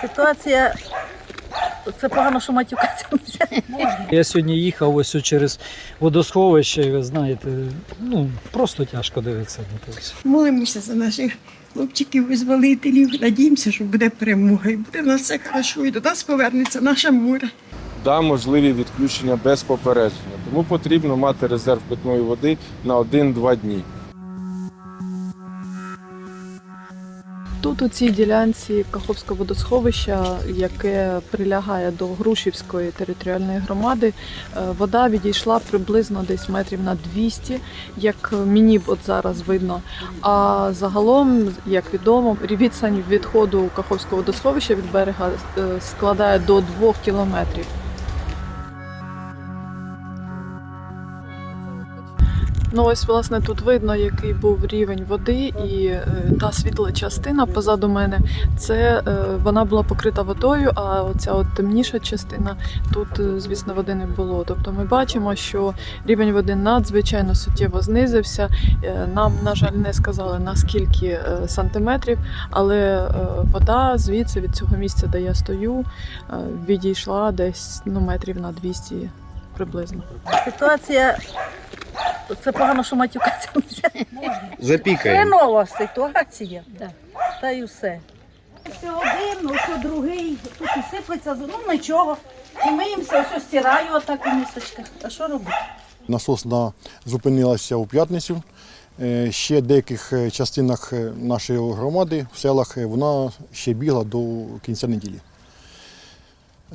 Ситуація це погано, що матюкатися можна. Я сьогодні їхав ось через водосховище, і ви знаєте, ну просто тяжко дивитися на все. Молимося за наших хлопчиків, визволителів. Надіємося, що буде перемога і буде в нас все хорошо. І до нас повернеться наша мура. да, можливі відключення без попередження. Тому потрібно мати резерв питної води на 1-2 дні. Тут у цій ділянці Каховського водосховища, яке прилягає до Грушівської територіальної громади, е, вода відійшла приблизно десь метрів на 200, як мені от зараз видно. А загалом, як відомо, відстань відходу Каховського водосховища від берега е, складає до 2 кілометрів. Ну ось власне тут видно, який був рівень води, і е, та світла частина позаду мене, це е, вона була покрита водою, а оця от темніша частина тут, е, звісно, води не було. Тобто ми бачимо, що рівень води надзвичайно суттєво знизився. Нам, на жаль, не сказали наскільки сантиметрів, але вода звідси від цього місця, де я стою, відійшла десь ну, метрів на 200 приблизно. Ситуація це погано, що матюкатися не можна. Запікаємо. Хренова ситуація. Да. Та й усе. Все один, ось другий, тут і сиплеться, ну нічого. І миємося, ось стираю отак у мисочках. А що робити? Насосна зупинилася у п'ятницю. Е, Ще в деяких е, частинах е, нашої громади, в селах, вона ще бігла до кінця неділі.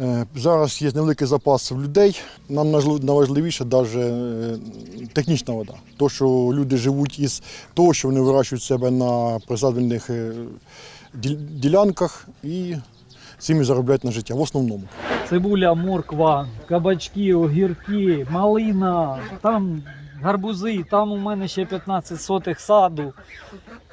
Е, Зараз є невеликий запас людей. Нам найважливіше навіть технічна вода. То, що люди живуть із того, що вони вирощують себе на присадибних е, ділянках і цим і заробляють на життя в основному. Цибуля, морква, кабачки, огірки, малина, там гарбузи, там у мене ще 15 сотих саду.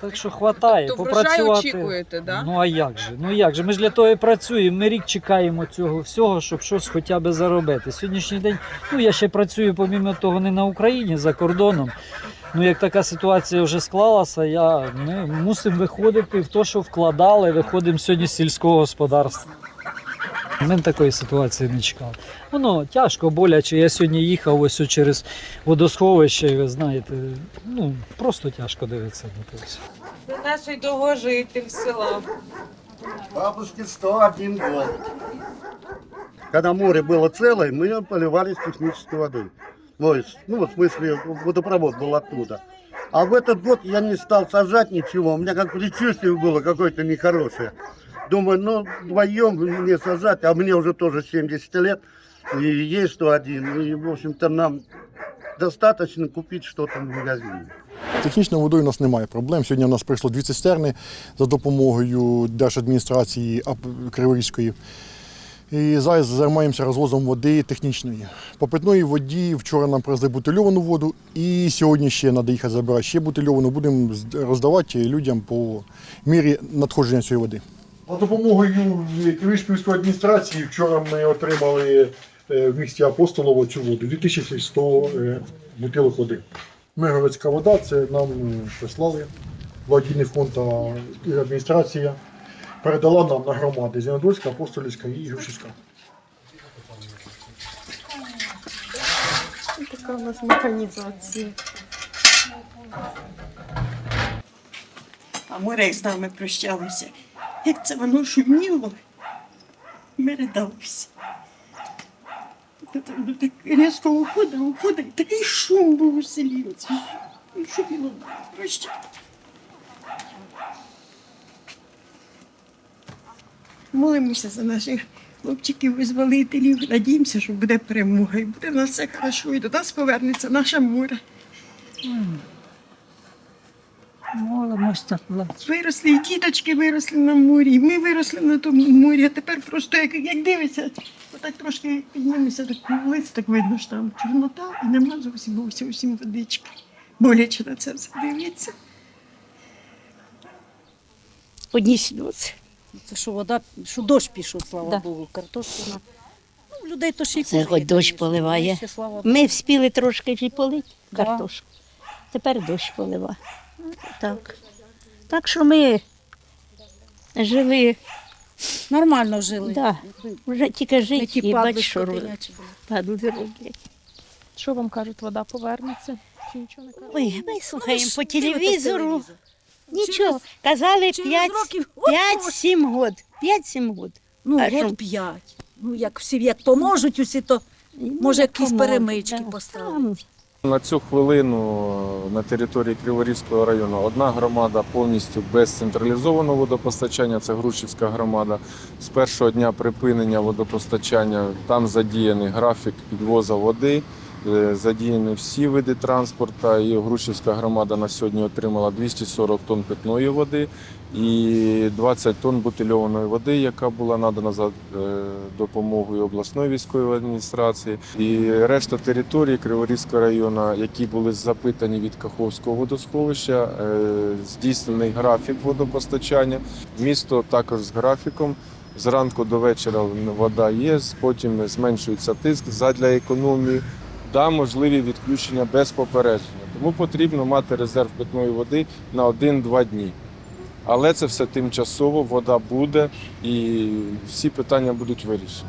Так що хватає Тобто врожай попрацювати. очікуєте, да? Ну а як же? Ну як же? Ми ж для того і працюємо. Ми рік чекаємо цього всього, щоб щось хоча б заробити. Сьогоднішній день, ну я ще працюю, помімо того, не на Україні, за кордоном. Ну, як така ситуація вже склалася, я ми мусимо виходити в те, що вкладали, виходимо сьогодні з сільського господарства. Ми такої ситуації не чекали. Воно тяжко, боляче. Я сьогодні їхав ось через водосховище, і ви знаєте, ну просто тяжко дивитися на це все. Це наш довгожитель села. Бабушке 101 год. Когда море было целое, мы поливали с технической воды. Ну, из- ну, в смысле, водопровод был оттуда. А в этот год я не стал сажать ничего. У меня как предчувствие было какое-то нехорошее. Думаю, ну, вдвоем мне сажать, а мне уже тоже 70 лет. И есть 101. И, в общем-то, нам достаточно купить что-то в магазине. Технічною водою у нас немає проблем. Сьогодні у нас прийшло дві цистерни за допомогою Держадміністрації Криворізької. І зараз займаємося розвозом води технічної. По питної воді вчора нам привезли бутильовану воду, і сьогодні ще треба їхати забирати ще бутильовану. Будемо роздавати людям по мірі надходження цієї води. За допомогою Київської міської адміністрації вчора ми отримали е, в місті Апостолово цю воду 2100 е, бутилок води. Миговецька вода, це нам е, прислали благодійний фонд та адміністрація. Передала нам на громади Зінодольська, Апостолівська і Грушівська. Така у нас механізація. А море з нами прощалося. Як це воно шуміло. Ну, Так різко уходить, уходить, такий шум був у селі. Шуміло прощалося. Молимося за наших хлопчиків, визволителів. Надіємося, що буде перемога. І буде в нас все хорошо. І до нас повернеться наша мура. Так. Виросли, і діточки виросли на морі, і ми виросли на тому морі, а тепер просто як, як дивиться, отак трошки піднімемося так на так видно, що там чорнота і нема зовсім зовсім усім водички. Боляче на це все дивиться. Одні сльози. Це що вода, що дощ пішов, слава Богу, картошка. Ну, людей то ще й Це кушає, хоч дощ поливає. Ми вспіли трошки і полити Да. картошку. Тепер дощ полива. Так. Так що ми жили Нормально жили. Да. Вже тільки ті і падли що роблять. Падли роблять. Що вам кажуть, вода повернеться? Чи нічого не кажуть? Ой, ми слухаємо ж по телевізору. телевізор. Нічого. Казали Через 5 років от 5-7 год. 5-7 год. Ну, А год п'ять. Ну, як всі як поможуть усі, то може якісь перемички да. поставити. На цю хвилину на території Криворізького району одна громада повністю без централізованого водопостачання, це Грушівська громада. З першого дня припинення водопостачання там задіяний графік підвоза води, е, задіяні всі види транспорту. І Грушівська громада на сьогодні отримала 240 тонн питної води і 20 тонн бутильованої води, яка була надана за е, допомогою обласної військової адміністрації. І решта території Криворізького району, які були запитані від Каховського водосховища, е, здійснений графік водопостачання. Місто також з графіком. Зранку до вечора вода є, потім зменшується тиск задля економії. Да, можливі відключення без попередження. Тому потрібно мати резерв питної води на 1-2 дні. Але це все тимчасово, вода буде і всі питання будуть вирішені.